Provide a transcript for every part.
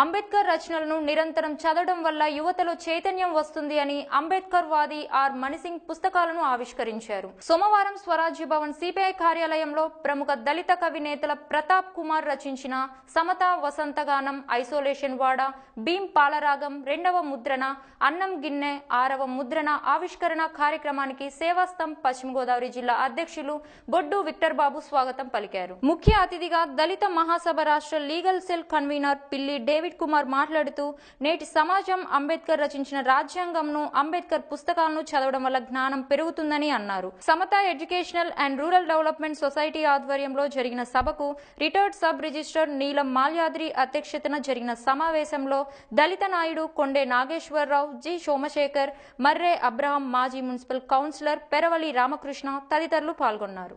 అంబేద్కర్ రచనలను నిరంతరం చదవడం వల్ల యువతలో చైతన్యం వస్తుంది అని అంబేద్కర్ వాది ఆర్ మణిసింగ్ పుస్తకాలను ఆవిష్కరించారు. సోమవారం స్వరాజ్య భవన్ సిపిఐ కార్యాలయంలో ప్రముఖ దళిత కవి నేతల ప్రతాప్ కుమార్ రచించిన సమత వసంతగానం ఐసోలేషన్ వాడ భీం పాలరాగం రెండవ ముద్రణ అన్నం గిన్నె ఆరవ ముద్రణ ఆవిష్కరణ కార్యక్రమానికి సేవాస్తం పశ్చిమ గోదావరి జిల్లా అధ్యక్షులు బొడ్డు విక్టర్ బాబు స్వాగతం పలికారు. ముఖ్య అతిథిగా దళిత మహాసభ రాష్ట్ర legal cell convener Pilli David Kumar మాట్లాడుతూ నేటి సమాజం అంబేద్కర్ రచించిన రాజ్యాంగంను అంబేద్కర్ పుస్తకాలను చదవడం వల్ల జ్ఞానం పెరుగుతుందని అన్నారు. Samata Educational and Rural Development Society ఆధ్వర్యంలో జరిగిన సభకు రిటైర్డ్ సబ్ రిజిస్టర్ నీలం మాల్యాద్రి అధ్యక్షతన జరిగిన సమావేశంలో దళిత నాయుడు కొండే నాగేశ్వరరావు జి సోమశేఖర్ మర్రే అబ్రహం మాజీ మున్సిపల్ కౌన్సిలర్ పెరవలి రామకృష్ణ తదితరులు పాల్గొన్నారు.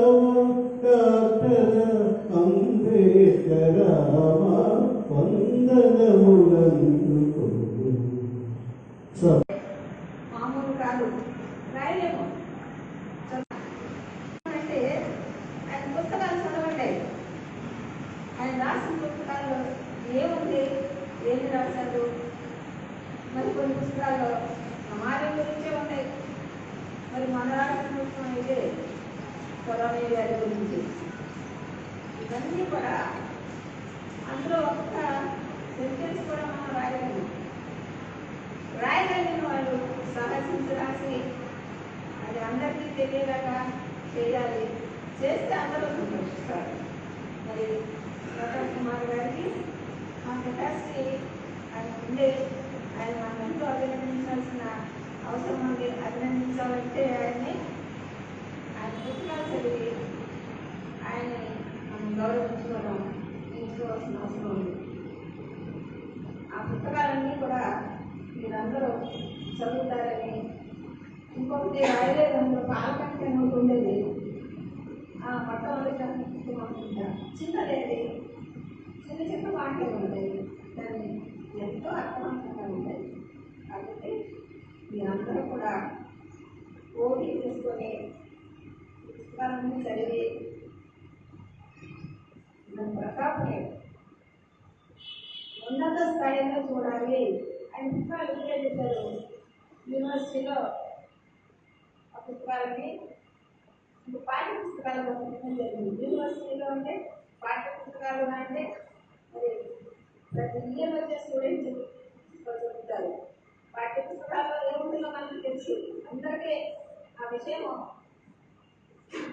పుస్తకాల్లో సమాజం గురించే ఉన్నాయి మరి మన రాసిన ఇదే అయితే కరోనా వ్యాధి గురించి. ఇవన్నీ కూడా అందులో ఒక్క సెంటెన్స్ కూడా మనం రాయలేము. రాయగలిగిన వాళ్ళు సాహసించి రాసి అది అందరికీ తెలియలాగా చేయాలి. చేస్తే అందరూ సంతోషిస్తారు. మరి ప్రతాప్ కుమార్ గారికి మా కెపాసిటీ ఆయన ఉండే ఆయన మనం అభినందించాల్సిన అవసరం ఉంది? అభినందించాలంటే ఆయన్ని ఆయన పుస్తకాలు చదివి ఆయన్ని మనం గౌరవించుకోవడం ఎంచుకోవాల్సిన అవసరం ఉంది. ఆ పుస్తకాలన్నీ కూడా మీరందరూ చదువుతారని ఇంకొకటి రాయలేదు అందులో పాలకంటే ఉండేది కూడా పోటీ చేసుకొని పుస్తకాలన్నీ చదివి మన ఉన్నత స్థాయిలో చూడాలి ఆయన పుస్తకాలు ఇప్పుడే యూనివర్సిటీలో ఆ పుస్తకాలని పాఠ్య పుస్తకాలు పంపించడం జరిగింది. యూనివర్సిటీలో అంటే పాఠ్య పుస్తకాలు అంటే మరి ప్రతి ఇయర్ వచ్చే స్టూడెంట్స్ చదువుతారు. పాఠ్య గురించి అందరికీ ఆ విషయం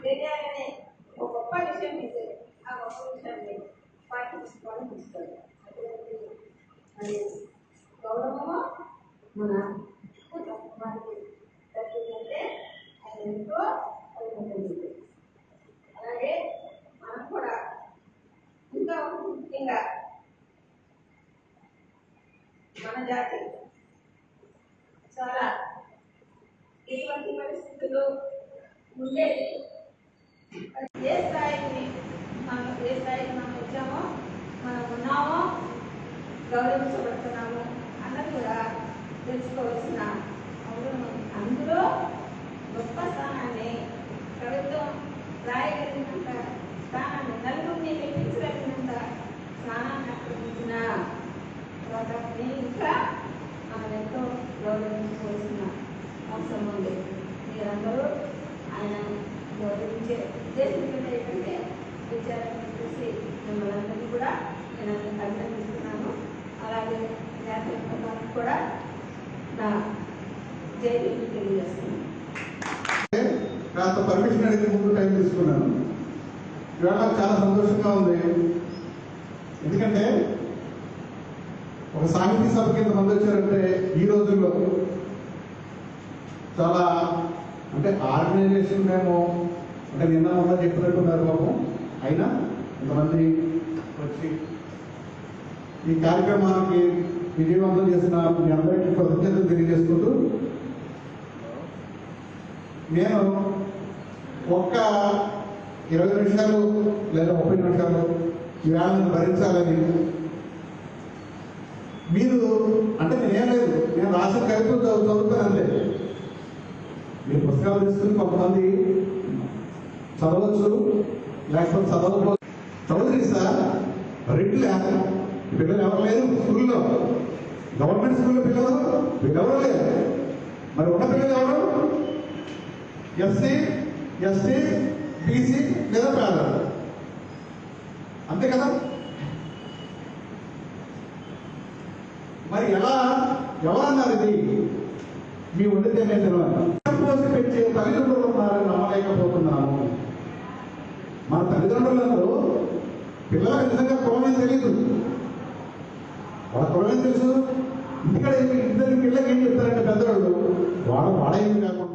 తెలియాలనే ఒక గొప్ప విషయం ఇది ఆ గొప్ప విషయాన్ని పాఠ్య తీసుకోవాలి తీస్తారు అటువంటి మరి గౌరవము మన మనకి దక్కిందంటే ఆయన ఎంతో అభినందనలు. అలాగే మనం కూడా ఇంకా ముఖ్యంగా మన జాతి చాలా ఎటువంటి పరిస్థితులు ఉండేది ఏ స్థాయికి మనం ఏ స్థాయికి మనం వచ్చామో మనం ఉన్నామో గౌరవించబడుతున్నాము అన్నది కూడా తెలుసుకో అవసరం ఉంది. అందులో గొప్ప స్థానాన్ని కవిత్వం రాయగలిగినంత స్థానాన్ని నలుగురిని మెప్పించగలిగినంత స్థానాన్ని ఆక్రమించిన ప్రతాప్ని ఇంకా మనం ఎంతో గౌరవించుకోవాల్సిన అవసరం ఉంది మీరందరూ ఆయన గౌరవించే ఉద్దేశం ఏంటంటే విచారాన్ని చూసి మిమ్మల్ని అందరినీ కూడా నేను అభినందిస్తున్నాను. అలాగే జాతీయ ప్రధానికి కూడా నా జైలు తెలియజేస్తున్నాను. కాస్త పర్మిషన్ అడిగి ముందు టైం తీసుకున్నాను. ఇవాళ చాలా సంతోషంగా ఉంది. ఎందుకంటే ఒక సాహితీ సభ కింద మంది వచ్చారంటే ఈ రోజుల్లో చాలా అంటే ఆర్గనైజేషన్ మేము అంటే నిన్న మొన్న చెప్పినట్టున్నారు పాపం అయినా ఇంతమంది వచ్చి ఈ కార్యక్రమానికి విజయవంతం చేసిన మీ అందరికీ కృతజ్ఞతలు తెలియజేసుకుంటూ నేను ఒక్క ఇరవై నిమిషాలు లేదా ముప్పై నిమిషాలు ఈ భరించాలని మీరు అంటే నేనేం లేదు. నేను రాసిన కవిత చదువుతాను అంతే మీరు పుస్తకాలు తీసుకుని కొంతమంది చదవచ్చు లేకపోతే చదవకపో చదువుతుంది సార్ రెడ్లే పిల్లలు ఎవరు లేరు స్కూల్లో గవర్నమెంట్ స్కూల్లో పిల్లలు వీళ్ళు ఎవరు లేరు మరి ఉన్న పిల్లలు ఎవరు ఎస్సీ ఎస్టీ బీసీ లేదా పేదలు అంతే కదా మరి ఎలా ఎవరన్నారు ఇది మీ వండితే నేను తెలియదు పోసి పెంచే తల్లిదండ్రులు ఉన్నారని నమ్మలేకపోతున్నాము తల్లిదండ్రులు తల్లిదండ్రులందరూ పిల్లలకు నిజంగా కులమే తెలియదు వాళ్ళ కులమే తెలుసు? ఇక్కడ ఇద్దరు పిల్లలకి ఏం చెప్తారంటే పెద్దవాళ్ళు వాడు వాడేది కాకుండా